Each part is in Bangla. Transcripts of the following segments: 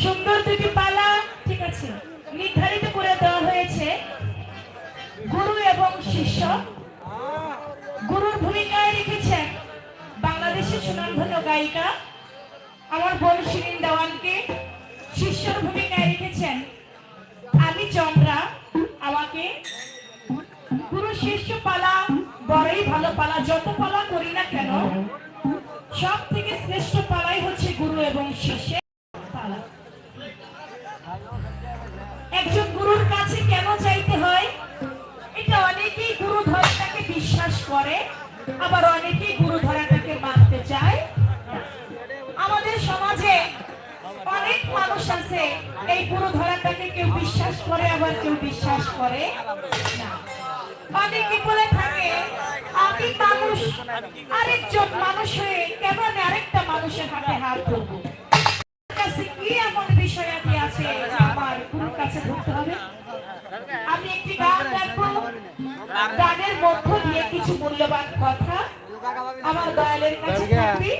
সুন্দর দুটি পালা, ঠিক আছে, নির্ধারিত করে দেওয়া হয়েছে গুরু এবং শিষ্য। গুরুর ভূমিকায় রেখেছেন বাংলাদেশের সুনামধন্য গায়িকা আমার বোন শিরিন দেওয়ানকে। শিষ্যর ভূমিকায় রেখেছেন আমি চন্দ্রা, আমাকে। গুরু শিষ্য পালা, বড়ই ভালো পালা, যত পালা করি না কেন সব থেকে একজন গুরুর কাছে কেন চাইতে হয়? এটা অনেকেই গুরু ধরাটাকে বিশ্বাস করে, আবার অনেকেই গুরু ধরাটাকে মানতে চায় আমাদের সমাজে অনেক মানুষ আছে, এই গুরু ধরাটাকে কেউ বিশ্বাস করে, আবার কেউ বিশ্বাস করে না। অনেকে বলে থাকে? আমি মানুষ, আরেকজন মানুষ হয়ে কেন আরেকটা মানুষের হাতে হাত ধরবো? কাছে ধরতে হবে আমি একটি গান রাখব গানের মধ্য দিয়ে কিছু মূল্যবান কথা আমার দয়ালের কাছে থাকবে।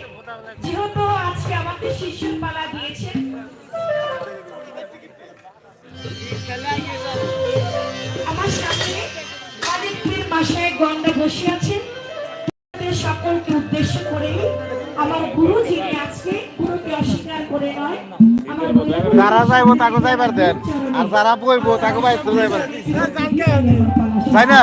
যেহেতু আজকে আমাকে শিশুর দিয়েছেন। আমার সামনে অনেক মাসায় গন্ডা বসে আছেন। সকলকে উদ্দেশ্য করে আমার গুরু যিনি আজকে যারা যাইব তাকে যাইবার দেন। আর যারা বইব তাকে বাইতে যাইবার তাই না?